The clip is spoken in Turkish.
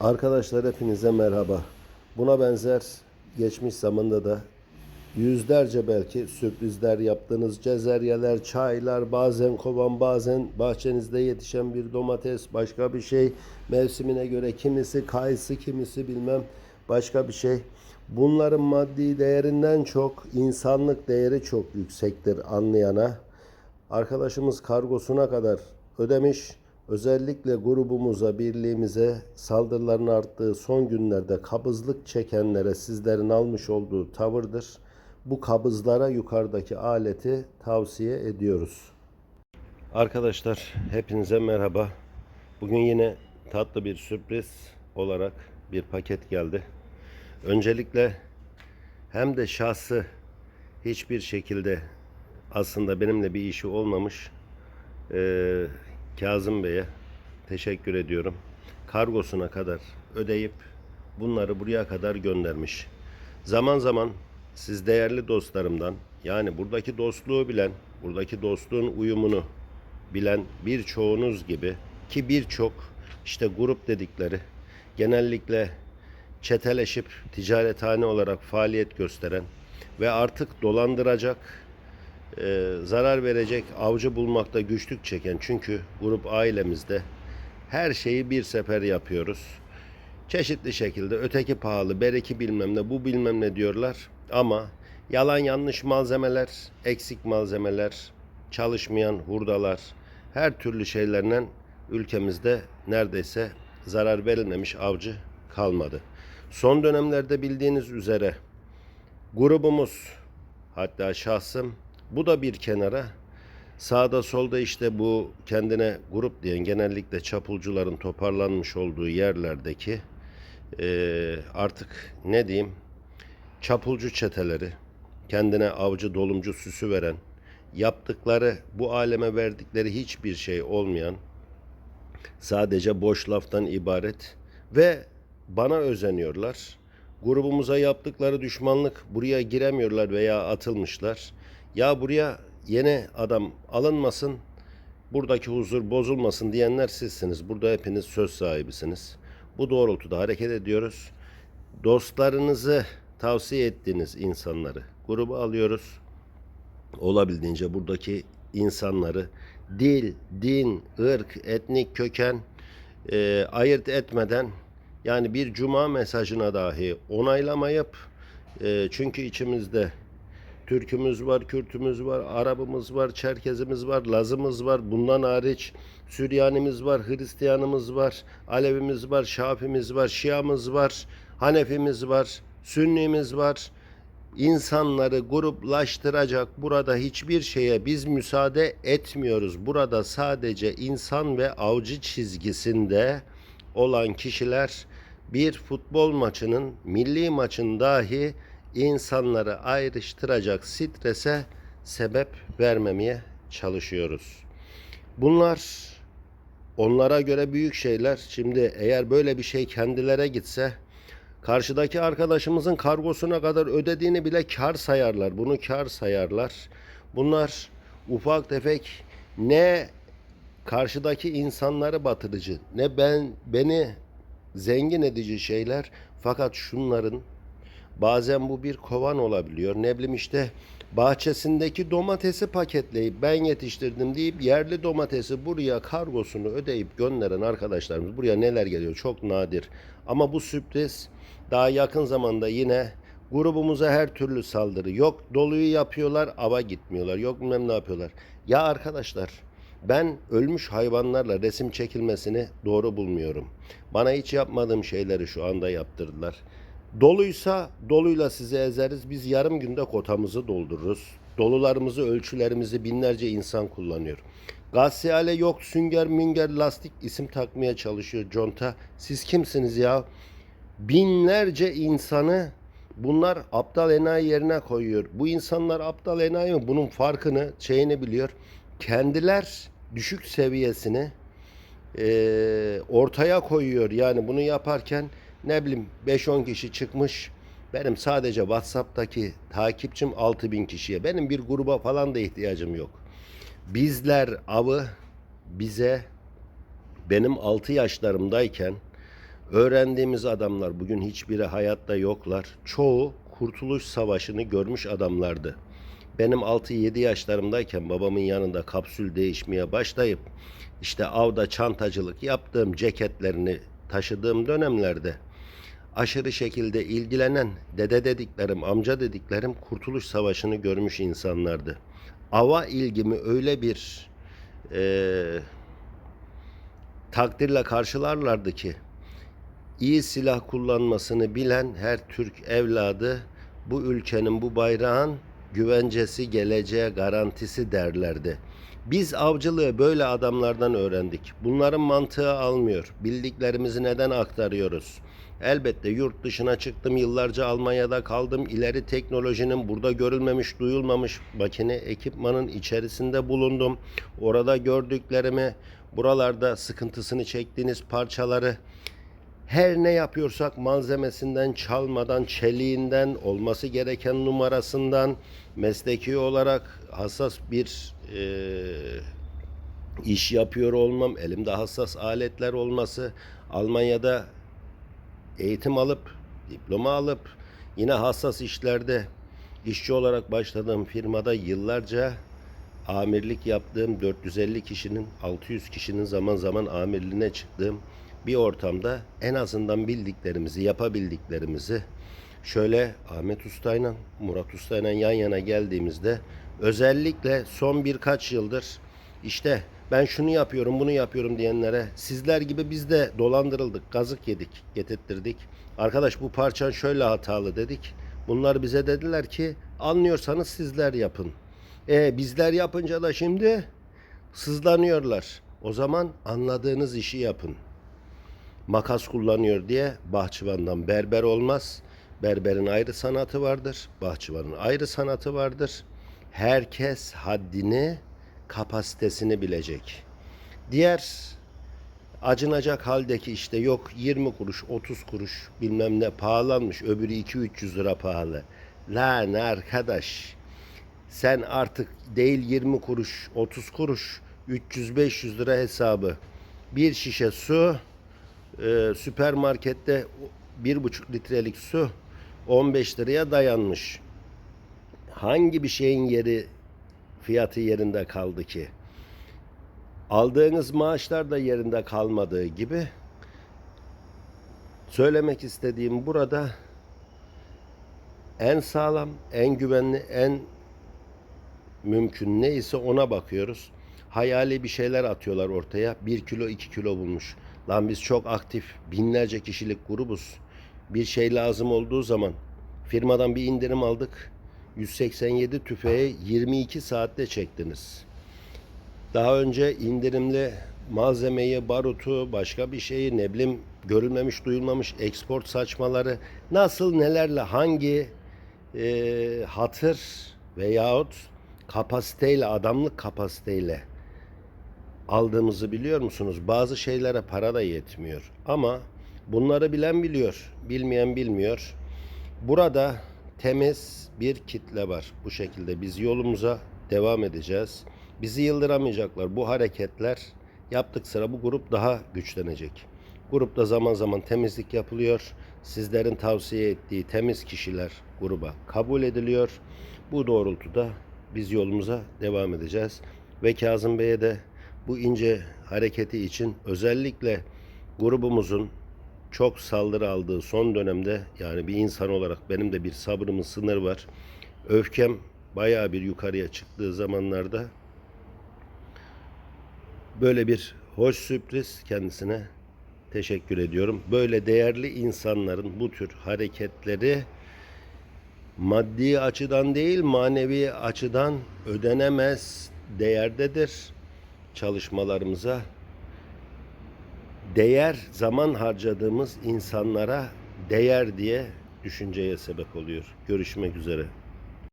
Arkadaşlar hepinize merhaba. Buna benzer geçmiş zamanda da yüzlerce belki sürprizler yaptığınız cezeryeler, çaylar, bazen kovan, bazen bahçenizde yetişen bir domates, başka bir şey, mevsimine göre kimisi kayısı, kimisi bilmem başka bir şey. Bunların maddi değerinden çok insanlık değeri çok yüksektir anlayana. Arkadaşımız kargosuna kadar ödemiş. Özellikle grubumuza, birliğimize saldırıların arttığı son günlerde kabızlık çekenlere sizlerin almış olduğu tavırdır. Bu kabızlara yukarıdaki aleti tavsiye ediyoruz. Arkadaşlar hepinize merhaba. Bugün yine tatlı bir sürpriz olarak bir paket geldi. Öncelikle hem de şahsı hiçbir şekilde aslında benimle bir işi olmamış ee, Kazım Bey'e teşekkür ediyorum. Kargosuna kadar ödeyip bunları buraya kadar göndermiş. Zaman zaman siz değerli dostlarımdan yani buradaki dostluğu bilen, buradaki dostluğun uyumunu bilen birçoğunuz gibi ki birçok işte grup dedikleri genellikle çeteleşip ticarethane olarak faaliyet gösteren ve artık dolandıracak e, zarar verecek avcı bulmakta güçlük çeken çünkü grup ailemizde her şeyi bir sefer yapıyoruz. Çeşitli şekilde öteki pahalı, bereki bilmem ne, bu bilmem ne diyorlar ama yalan yanlış malzemeler, eksik malzemeler, çalışmayan hurdalar, her türlü şeylerle ülkemizde neredeyse zarar verilmemiş avcı kalmadı. Son dönemlerde bildiğiniz üzere grubumuz hatta şahsım bu da bir kenara sağda solda işte bu kendine grup diyen genellikle çapulcuların toparlanmış olduğu yerlerdeki eee, artık ne diyeyim çapulcu çeteleri kendine avcı dolumcu süsü veren yaptıkları bu aleme verdikleri hiçbir şey olmayan sadece boş laftan ibaret ve bana özeniyorlar. Grubumuza yaptıkları düşmanlık buraya giremiyorlar veya atılmışlar. Ya buraya yeni adam alınmasın, buradaki huzur bozulmasın diyenler sizsiniz. Burada hepiniz söz sahibisiniz. Bu doğrultuda hareket ediyoruz. Dostlarınızı tavsiye ettiğiniz insanları gruba alıyoruz olabildiğince buradaki insanları dil, din, ırk, etnik köken e, ayırt etmeden yani bir cuma mesajına dahi onaylamayıp e, çünkü içimizde Türkümüz var, Kürtümüz var, Arabımız var, Çerkezimiz var, Lazımız var. Bundan hariç Süryanimiz var, Hristiyanımız var, Alevimiz var, Şafimiz var, Şiamız var, Hanefimiz var, Sünnimiz var insanları gruplaştıracak burada hiçbir şeye biz müsaade etmiyoruz. Burada sadece insan ve avcı çizgisinde olan kişiler bir futbol maçının, milli maçın dahi insanları ayrıştıracak strese sebep vermemeye çalışıyoruz. Bunlar onlara göre büyük şeyler. Şimdi eğer böyle bir şey kendilere gitse Karşıdaki arkadaşımızın kargosuna kadar ödediğini bile kar sayarlar. Bunu kar sayarlar. Bunlar ufak tefek ne karşıdaki insanları batırıcı ne ben beni zengin edici şeyler fakat şunların bazen bu bir kovan olabiliyor. Ne bileyim işte bahçesindeki domatesi paketleyip ben yetiştirdim deyip yerli domatesi buraya kargosunu ödeyip gönderen arkadaşlarımız buraya neler geliyor çok nadir. Ama bu sürpriz daha yakın zamanda yine grubumuza her türlü saldırı. Yok doluyu yapıyorlar ava gitmiyorlar. Yok bilmem ne yapıyorlar. Ya arkadaşlar ben ölmüş hayvanlarla resim çekilmesini doğru bulmuyorum. Bana hiç yapmadığım şeyleri şu anda yaptırdılar. Doluysa doluyla sizi ezeriz. Biz yarım günde kotamızı doldururuz. Dolularımızı, ölçülerimizi binlerce insan kullanıyor. Gassiyale yok sünger münger lastik isim takmaya çalışıyor conta. Siz kimsiniz ya? Binlerce insanı bunlar aptal enayi yerine koyuyor. Bu insanlar aptal enayi mi? Bunun farkını, şeyini biliyor. Kendiler düşük seviyesini e, ortaya koyuyor. Yani bunu yaparken ne bileyim 5-10 kişi çıkmış. Benim sadece WhatsApp'taki takipçim 6000 kişiye. Benim bir gruba falan da ihtiyacım yok. Bizler avı bize benim 6 yaşlarımdayken Öğrendiğimiz adamlar bugün hiçbiri hayatta yoklar. Çoğu Kurtuluş Savaşı'nı görmüş adamlardı. Benim 6-7 yaşlarımdayken babamın yanında kapsül değişmeye başlayıp işte avda çantacılık yaptığım ceketlerini taşıdığım dönemlerde aşırı şekilde ilgilenen dede dediklerim, amca dediklerim Kurtuluş Savaşı'nı görmüş insanlardı. Ava ilgimi öyle bir eee takdirle karşılarlardı ki iyi silah kullanmasını bilen her Türk evladı bu ülkenin bu bayrağın güvencesi geleceğe garantisi derlerdi. Biz avcılığı böyle adamlardan öğrendik. Bunların mantığı almıyor. Bildiklerimizi neden aktarıyoruz? Elbette yurt dışına çıktım. Yıllarca Almanya'da kaldım. İleri teknolojinin burada görülmemiş, duyulmamış makine ekipmanın içerisinde bulundum. Orada gördüklerimi, buralarda sıkıntısını çektiğiniz parçaları her ne yapıyorsak malzemesinden, çalmadan, çeliğinden, olması gereken numarasından mesleki olarak hassas bir eee, iş yapıyor olmam, elimde hassas aletler olması, Almanya'da eğitim alıp, diploma alıp yine hassas işlerde işçi olarak başladığım firmada yıllarca amirlik yaptığım 450 kişinin 600 kişinin zaman zaman amirliğine çıktığım bir ortamda en azından bildiklerimizi, yapabildiklerimizi şöyle Ahmet Usta'yla Murat Usta'yla yan yana geldiğimizde özellikle son birkaç yıldır işte ben şunu yapıyorum, bunu yapıyorum diyenlere sizler gibi biz de dolandırıldık, kazık yedik, getirttirdik. Arkadaş bu parçan şöyle hatalı dedik. Bunlar bize dediler ki anlıyorsanız sizler yapın. E bizler yapınca da şimdi sızlanıyorlar. O zaman anladığınız işi yapın. Makas kullanıyor diye bahçıvandan berber olmaz. Berberin ayrı sanatı vardır. Bahçıvanın ayrı sanatı vardır. Herkes haddini, kapasitesini bilecek. Diğer acınacak haldeki işte yok 20 kuruş 30 kuruş bilmem ne pahalanmış öbürü 2-300 lira pahalı. Lan arkadaş sen artık değil 20 kuruş 30 kuruş 300-500 lira hesabı bir şişe su e, süpermarkette bir buçuk litrelik su 15 liraya dayanmış. Hangi bir şeyin yeri fiyatı yerinde kaldı ki? Aldığınız maaşlar da yerinde kalmadığı gibi söylemek istediğim burada en sağlam, en güvenli, en mümkün neyse ona bakıyoruz. Hayali bir şeyler atıyorlar ortaya. Bir kilo, iki kilo bulmuş. Lan biz çok aktif, binlerce kişilik grubuz. Bir şey lazım olduğu zaman firmadan bir indirim aldık. 187 tüfeği 22 saatte çektiniz. Daha önce indirimli malzemeyi, barutu, başka bir şeyi ne bileyim görülmemiş, duyulmamış export saçmaları nasıl nelerle hangi e, hatır veyahut kapasiteyle, adamlık kapasiteyle aldığımızı biliyor musunuz? Bazı şeylere para da yetmiyor. Ama bunları bilen biliyor, bilmeyen bilmiyor. Burada temiz bir kitle var. Bu şekilde biz yolumuza devam edeceğiz. Bizi yıldıramayacaklar. Bu hareketler yaptık sıra bu grup daha güçlenecek. Grupta zaman zaman temizlik yapılıyor. Sizlerin tavsiye ettiği temiz kişiler gruba kabul ediliyor. Bu doğrultuda biz yolumuza devam edeceğiz. Ve Kazım Bey'e de bu ince hareketi için özellikle grubumuzun çok saldırı aldığı son dönemde yani bir insan olarak benim de bir sabrımın sınır var. Öfkem bayağı bir yukarıya çıktığı zamanlarda böyle bir hoş sürpriz kendisine teşekkür ediyorum. Böyle değerli insanların bu tür hareketleri maddi açıdan değil manevi açıdan ödenemez değerdedir çalışmalarımıza değer zaman harcadığımız insanlara değer diye düşünceye sebep oluyor. Görüşmek üzere.